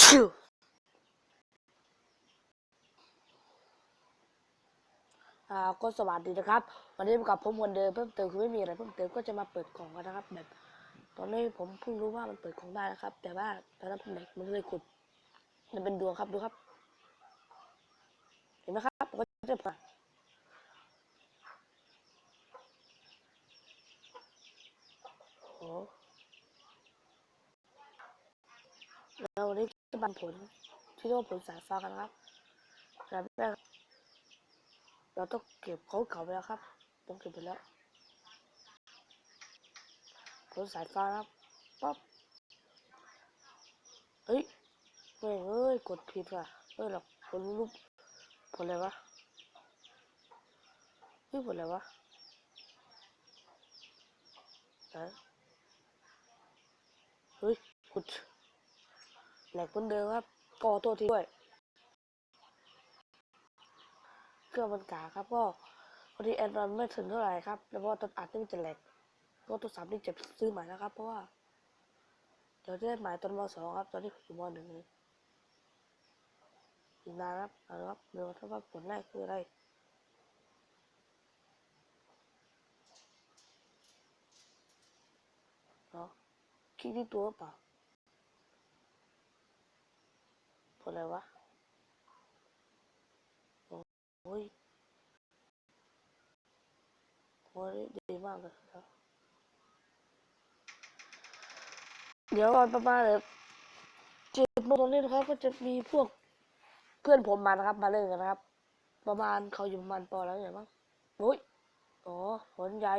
ชิวก็สวัสดีนะครับ วันนี้กับผมคนเดิมเพิ่มเติมคือไม่มีอะไรเพิ่มเติมก็จะมาเปิดกล่องกันนะครับ แบบ ตอนนี้ผมเพิ่งรู้ว่ามันเปิดกล่องได้นะครับ แต่ว่าตอนนั้นผมเด็กมันเลยขุด มันเป็นดวงครับดูครับ เห็นไหมครับก็จะมาโอ้ แล้ววันนี้จะบันผลที่เรียกว่าผลสายฟ้ากันนะครับแบบแรกเราต้องเก็บเขาเก่าไปแล้วครับ ต้องเก็บไปแล้ว ผลสายฟ้าครับปั๊บเฮ้ยแม่เอ้ยกดผิดว่ะเอ้ยหรอกผลรูปผลอะไรวะเฮ้ยผลอะไรวะเฮ้ยกด แหลกเหมือนเดิมครับก็ขอโทษทีด้วยเครื่องมันกาครับก็พอดีแอนดรอยไม่ถึงเท่าไหร่ครับแล้วก็ตอนอัดนี่มันจะแหลกก็ตัวสามนี่จะซื้อใหม่นะครับ เพราะว่าเดี๋ยวจะได้หม่ตอนมสองครับ ตอนนี้ผมอยู่มหนึ่งเลยอีกนานครับเอาละครับเดี๋ยวถ้าว่าผลแรกคืออะไรเนาะคลิกที่ตัวเปล่า ผลอะไรวะ โอ้ยโอ้ยดีมากเลยครับเดี๋ยวก่อนประมาณแบบเจ็ดโมงตรงนี้นะครับ ก็จะมีพวกเพื่อนผมมานะครับ มาเล่นกันนะครับ ประมาณเขาอยู่ประมาณปอแล้วเนี่ยมั้งโอ้ยอ๋อผลใหญ่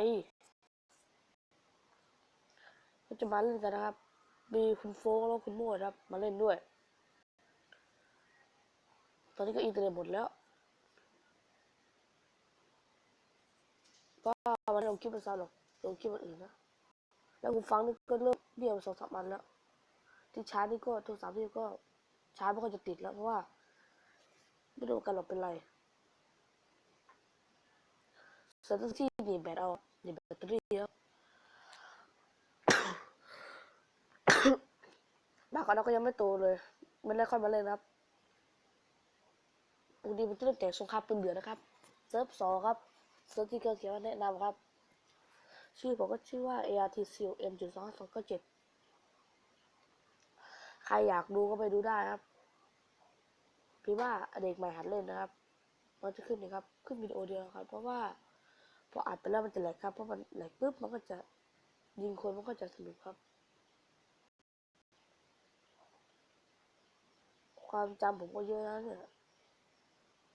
ก็จะมาเล่นกันนะครับ มีคุณโฟกแล้วคุณโมดครับ มาเล่นด้วย ตอนนี้ก็อินเทอร์เน็ตหมดแล้ว ก็วันนี้ลงคลิปไปซ้ำหรอกลงคลิปวันอื่นนะ แล้วกูฟังนี่ก็เริ่มเบี้ยวสองสามวันแล้ว ที่ชาร์จนี่ก็โทรศัพท์นี่ก็ชาร์จไม่ค่อยจะติดแล้วเพราะว่าไม่รู้กันหรอกเป็นไรเซตที่หนีแบตเอาหนีแบตเตอรี่ครับบางคนเราก็ยังไม่โตเลย มันได้ค่อยมาเล่นครับ ปกติมันจะเล่นแต่สงครามปืนเดือดนะครับเซิร์ฟสองครับเซิร์ฟที่เกิดเขียนว่าแนะนำครับ ชื่อผมก็ชื่อว่า ARTCM จุดสองสองเก้าเจ็ดใครอยากดูก็ไปดูได้ครับพี่ว่าเด็กใหม่หัดเล่นนะครับมันจะขึ้นนะครับ ขึ้นวิดีโอเดียวครับ เพราะว่าพออัดไปแล้วมันจะแหลกครับ เพราะมันแหลกปุ๊บมันก็จะยิงคนมันก็จะสนุกครับ ความจำผมก็เยอะนะเนี่ย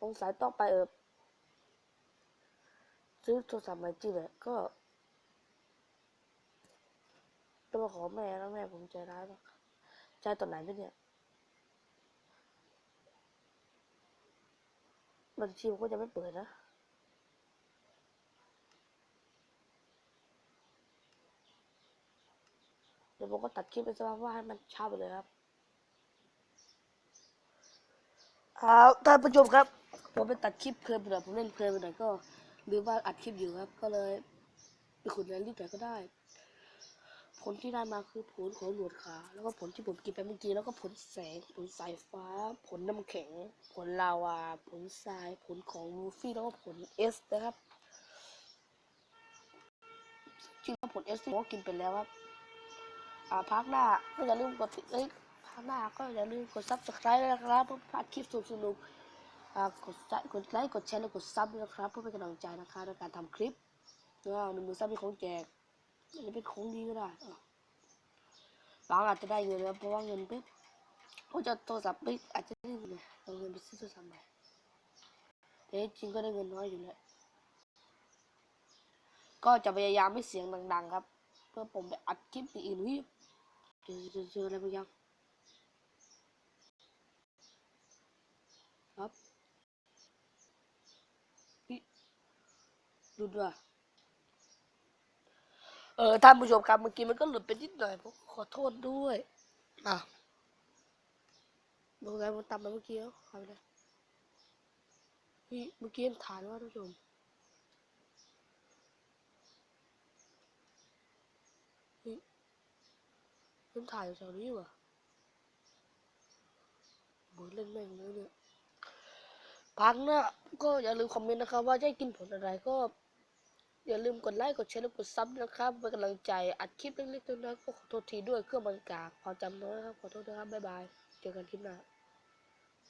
สงสัยต้องไปเออซื้อโทรศัพท์ใหม่จริงเลยก็ต้องมาขอแม่แล้วแม่ผมใจร้ายมากใจตอนไหนเนี่ยบัญชีผมก็จะไม่เปิดนะเดี๋ยวผมก็ตัดคลิปไปสักพักว่าให้มันช้าไปเลยครับ ครับท่านผู้ชมครับ ผมไปตัดคลิปเพลินไปหน่อยผมเล่นเพลินไปหน่อยก็ลืมว่าอัดคลิปอยู่ครับ ก็เลยไปขุดแลนรีบหน่ก็ได้ ผลที่ได้มาคือผลของหนวดขา แล้วก็ผลที่ผมกินไปเมื่อกี้แล้วก็ผลแสง ผลสายฟ้า ผลน้ำแข็ง ผลลาวา ผลทราย ผลของลูฟี่แล้วก็ผลเอสนะครับจริงแล้วผลเอสที่ผมกินไปแล้วครับอ่าพักหน้าก็อย่าลืมกดติดเอ้ยพักหน้าก็อย่าลืมกดซับสไครต์ด้วยนะครับเพื่อพลาดคลิปสนุกๆ กดไลค์กดไลค์กดแชร์และกดซับด้วยนะครับเพื่อเป็นกำลังใจนะคะในการทำคลิปว้าวหนึ่งมือซับมีของแจกอาจจะเป็นของดีก็ได้บางอาจจะได้เงินแล้วเพราะว่าเงินปุ๊บเขาจะโทรศัพท์ไม่อาจจะได้เงินเอาเงินไปซื้อโทรศัพท์ใหม่แต่จริงก็ได้เงินน้อยอยู่แล้วก็จะพยายามไม่เสียงดัง ๆ ครับ เพื่อผมไปอัดคลิปอื่นๆเฮ้ยเจอเจอเจอะไรบางอย่างครับเฮ้ย ดูด้วยเออท่านผู้ชมครับเมื่อกี้มันก็หลุดไปนิดหน่อยผมขอโทษด้วยอะดูไงมันตามมาเมื่อกี้แล้วหายไปเลยเฮ้ยเมื่อกี้ฉันถ่ายแล้วท่านผู้ชมเฮ้ยมันถ่ายอยู่แถวนี้อยู่อะเล่นแม่งเลยเนี่ยพักน้าก็อย่าลืมคอมเมนต์นะครับว่าจะให้กินผลอะไรก็ อย่าลืมกดไลค์กดแชร์และกดซับนะครับเป็นกำลังใจอัดคลิปเล็กๆน้อยๆก็ขอโทษทีด้วยเครื่องมันกากความจำน้อยครับขอโทษนะครับบ๊ายบายเจอกันคลิปหน้า